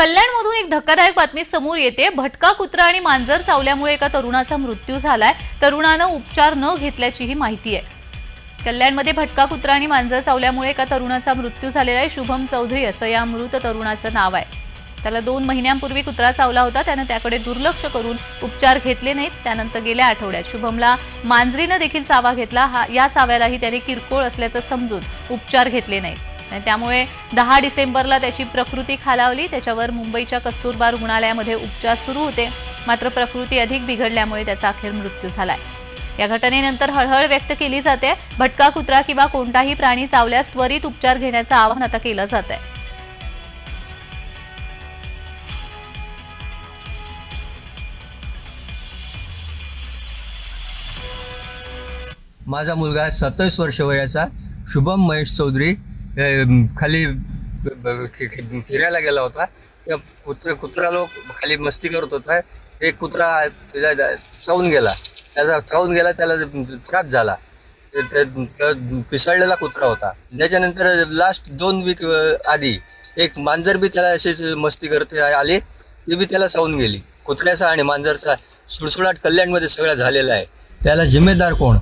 कल्याणमधून एक धक्कादायक बातमी समोर येते. भटका कुत्रा आणि मांजर चावल्यामुळे एका तरुणाचा मृत्यू झालाय. तरुणानं उपचार न घेतल्याचीही माहिती आहे. कल्याणमध्ये भटका कुत्रा आणि मांजर चावल्यामुळे एका तरुणाचा मृत्यू झालेला आहे. शुभम चौधरी असं या मृत तरुणाचं नाव आहे. त्याला दोन महिन्यांपूर्वी कुत्रा चावला होता. त्यानं त्याकडे दुर्लक्ष करून उपचार घेतले नाहीत. त्यानंतर गेल्या आठवड्यात शुभमला मांजरीनं देखील चावा घेतला. हा या चाव्यालाही त्याने किरकोळ असल्याचं समजून उपचार घेतले नाहीत. त्यामुळे दहा डिसेंबरला त्याची प्रकृती खालावली. त्याच्यावर मुंबईच्या कस्तुरबा रुग्णालयामध्ये उपचार सुरू होते. मात्र प्रकृती अधिक बिघडल्यामुळे त्याचा अखेर मृत्यू झालाय. या घटनेनंतर हळहळ व्यक्त केली जाते. भटका कुत्रा किंवा कोणताही प्राणी चावल्यास त्वरित उपचार घेण्याचं आवाहन आता केलं जात आहे माझा मुलगा सत्तावीस वर्ष वयाचा शुभम महेश चौधरी खाली फिरायला गेला होता. त्या कुत्रा कुत्रा लोक खाली मस्ती करत होता. एक कुत्रा त्याला जा- चावून गेला. त्याचा चावून गेला त्याला त्रास झाला. ते- पिसळलेला कुत्रा होता. त्याच्यानंतर लास्ट दोन वीक आधी एक मांजर बी त्याला अशीच मस्ती करते आली. ती बी त्याला चावून गेली. कुत्र्याचा आणि मांजरचा सुळसुळाट कल्याणमध्ये सगळा झालेला आहे. त्याला जिम्मेदार कोण?